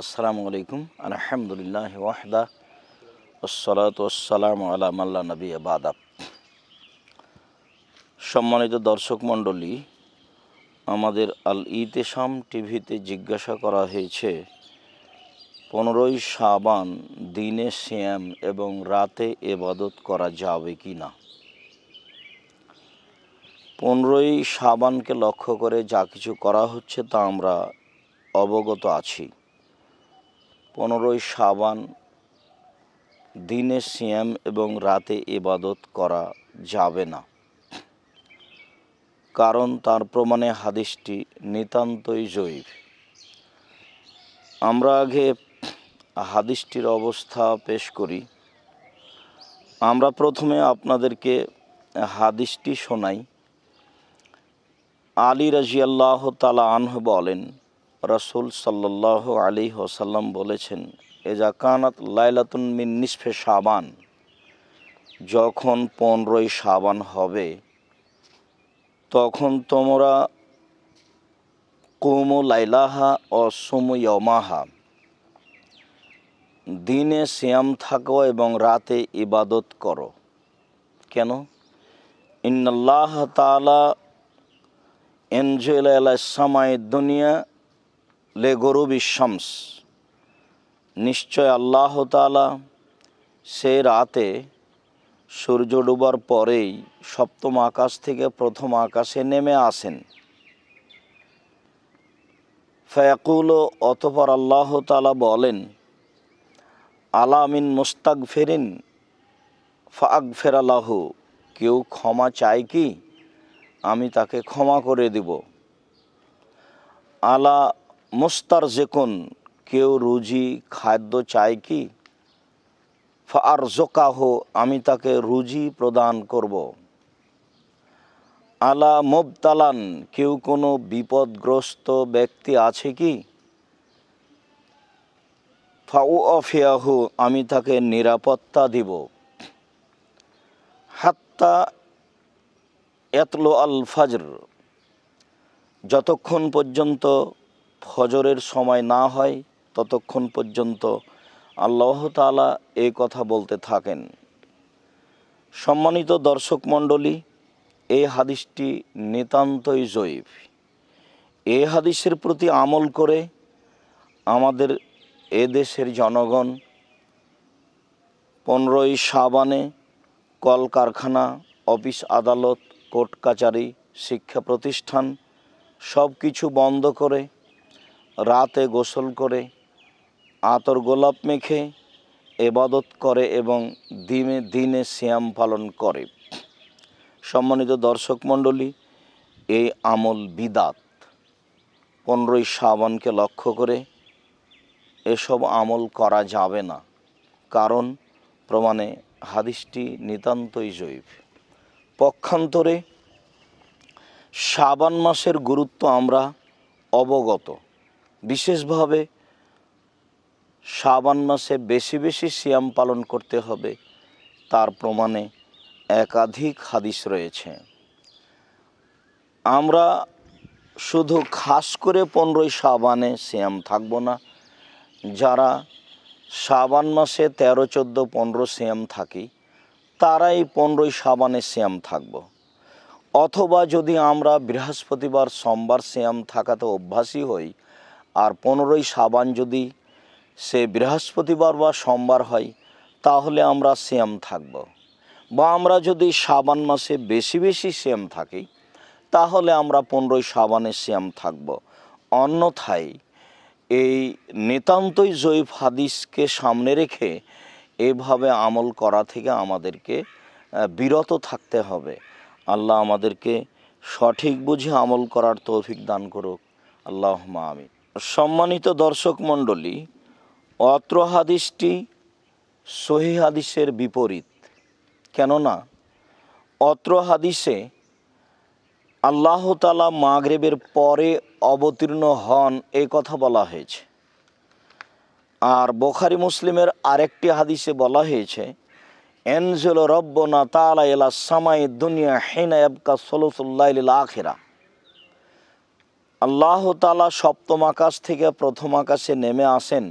আসসালামু আলাইকুম। আলহামদুলিল্লাহ ওয়াহদা ওসলাত ওসালাম আলা মাল্লা নবী বাদাব সম্মানিত দর্শক মণ্ডলী, আমাদের আল ইতেসাম টিভিতে জিজ্ঞাসা করা হয়েছে, পনেরোই সাবান দিনে শ্যাম এবং রাতে এবাদত করা যাবে কি না? পনেরোই সাবানকে লক্ষ্য করে যা কিছু করা হচ্ছে তা আমরা অবগত আছি। পনেরোই সাবান দিনে সিয়াম এবং রাতে ইবাদত করা যাবে না। কারণ তার প্রমাণে হাদিসটি নিতান্তই জৈব আমরা আগে হাদিসটির অবস্থা পেশ করি। আমরা প্রথমে আপনাদেরকে হাদিসটি শোনাই। আলী রাজিয়াল্লাহ তালা আনহ বলেন রসুল সাল্লাহ আলী ওসাল্লাম বলেছেন এজা কানাত লাইলাতুন মিন নিসফে সাবান যখন পনেরোই সাবান হবে, তখন তোমরা কুমু লাইলাহা ও সুময়মাহা দিনে শ্যাম থাকো এবং রাতে ইবাদত করো। কেন? ইন্নাল্লাহ তালা এনজেল সামাই দুনিয়া লে গরুবি শামস। নিশ্চয় আল্লাহ তালা সে রাতে সূর্য ডুবার পরেই সপ্তম আকাশ থেকে প্রথম আকাশে নেমে আসেন। ফয়াকুল, অতপর আল্লাহ তালা বলেন আলামিন মুস্তাক ফেরিন ফাক ফেরালাহ কেউ ক্ষমা চায় কি? আমি তাকে ক্ষমা করে দিব। আলা মুস্তার জেকুন, কেউ রুজি খাদ্য চায় কি? ফার জোকাহ আমি তাকে রুজি প্রদান করব। আলা মুবতালান, কেউ কোনো বিপদগ্রস্ত ব্যক্তি আছে কি? ফাউ অফিয়াহু আমি তাকে নিরাপত্তা দিব। হাত্তা এতলো আল ফাজর, যতক্ষণ পর্যন্ত ফজরের সময় না হয় ততক্ষণ পর্যন্ত আল্লাহ তালা এই কথা বলতে থাকেন। সম্মানিত দর্শক মণ্ডলী, এই হাদিসটি নিতান্তই জৈব এ হাদিসের প্রতি আমল করে আমাদের এ দেশের জনগণ পনেরোই সাবানে কলকারখানা, অফিস আদালত, কোর্ট কাচারি, শিক্ষা প্রতিষ্ঠান সব কিছু বন্ধ করে রাতে গোসল করে, আতর গোলাপ মেখে, এবাদত করে এবং দিনে দিনে শ্যাম পালন করে। সম্মানিত দর্শক মণ্ডলী, এই আমল বিদাত। পনেরোই শ্রাবণকে লক্ষ্য করে এসব আমল করা যাবে না, কারণ প্রমাণে হাদিসটি নিতান্তই জৈব পক্ষান্তরে শ্রাবণ মাসের গুরুত্ব আমরা অবগত। বিশেষভাবে শ্রাবণ মাসে বেশি বেশি সিয়াম পালন করতে হবে, তার প্রমাণে একাধিক হাদিস রয়েছে। আমরা শুধু খাস করে পনেরোই শ্রাবানে সিয়াম থাকব না, যারা শ্রাবান মাসে তেরো, চোদ্দ, পনেরো সিয়াম থাকি, তারাই পনেরোই শ্রাবানে সিয়াম থাকব। অথবা যদি আমরা বৃহস্পতিবার, সোমবার সিয়াম থাকাতে অভ্যাসী হই আর পনেরোই সাবান যদি সে বৃহস্পতিবার বা সোমবার হয়, তাহলে আমরা শ্যাম থাকব। বা আমরা যদি সাবান মাসে বেশি বেশি শ্যাম থাকি, তাহলে আমরা পনেরোই সাবানে শ্যাম থাকব। অন্যথায় এই নিতান্তই জৈব হাদিসকে সামনে রেখে এভাবে আমল করা থেকে আমাদেরকে বিরত থাকতে হবে। আল্লাহ আমাদেরকে সঠিক বুঝে আমল করার তৌফিক দান করুক। আল্লাহ আমি সম্মানিত দর্শক মণ্ডলী, অত্র হাদিসটি সহি হাদিসের বিপরীত। কেননা, অত্র হাদিসে আল্লাহ তালা মাগরেবের পরে অবতীর্ণ হন এই কথা বলা হয়েছে। আর বোখারি মুসলিমের আরেকটি হাদিসে বলা হয়েছে, এনজেল রব্বনা তালা এলা সামাই দুনিয়া হেনা এবকা সলসুল্লাহ আখেরা। আল্লাহ তালা সপ্তম আকাশ থেকে প্রথম আকাশে নেমে আসেন,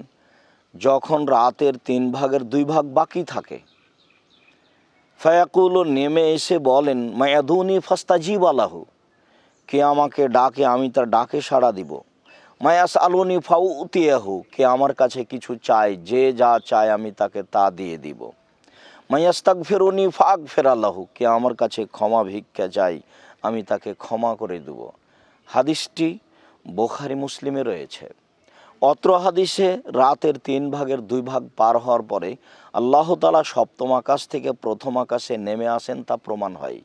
যখন রাতের তিন ভাগের দুই ভাগ বাকি থাকে। ফায়াকুল, নেমে এসে বলেন, মায়াদুনি ফাস্তাজিব আলাহু কে আমাকে ডাকে আমি তার ডাকে সাড়া দিব। মায়াস আলুনি ফাউ উতিয়াহু কে আমার কাছে কিছু চায়, যে যা চায় আমি তাকে তা দিয়ে দিব। মায়াস্তাক ফেরুনি ফাক ফেরালাহু কে আমার কাছে ক্ষমা ভিক্ষা চাই আমি তাকে ক্ষমা করে দেব। হাদিসটি বোখারি মুসলিমে রয়েছে। অত্র হাদিসে রাতের তিন ভাগের দুই ভাগ পার হওয়ার পরে আল্লাহ তালা সপ্তম আকাশ থেকে প্রথম আকাশে নেমে আসেন তা প্রমাণ হয়।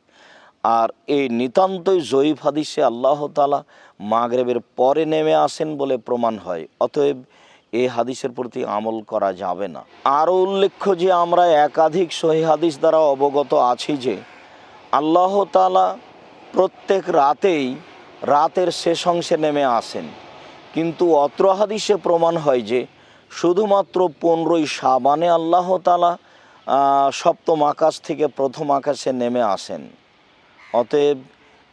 আর এই নিতান্তই জয়ীফ হাদিসে আল্লাহ তালা মাগরেবের পরে নেমে আসেন বলে প্রমাণ হয়, অতএব এই হাদিসের প্রতি আমল করা যাবে না। আরও উল্লেখ্য যে আমরা একাধিক সহি হাদিস দ্বারা অবগত আছি যে আল্লাহ তালা প্রত্যেক রাতেই রাতের শেষ অংশে নেমে আসেন। কিন্তু অত্র হাদিসে প্রমাণ হয় যে, শুধুমাত্র পনেরোই সাবানে আল্লাহ তালা সপ্তম আকাশ থেকে প্রথম আকাশে নেমে আসেন। অতএব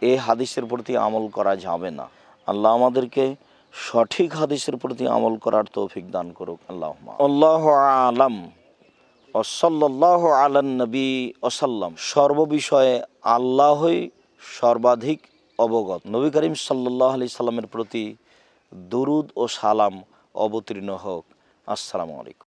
এই হাদিসের প্রতি আমল করা যাবে না। আল্লাহ আমাদেরকে সঠিক হাদিসের প্রতি আমল করার তৌফিক দান করুক। আল্লাহ আল্লাহ আলাম। ওসল্লাহ আলান নবী ওসাল্লাম সর্ববিষয়ে আল্লাহই সর্বাধিক অবগত। নবী করিম সাল্লাহ আলি সাল্লামের প্রতি দুরুদ ও সালাম অবতীর্ণ হোক। আসসালামু আলাইকুম।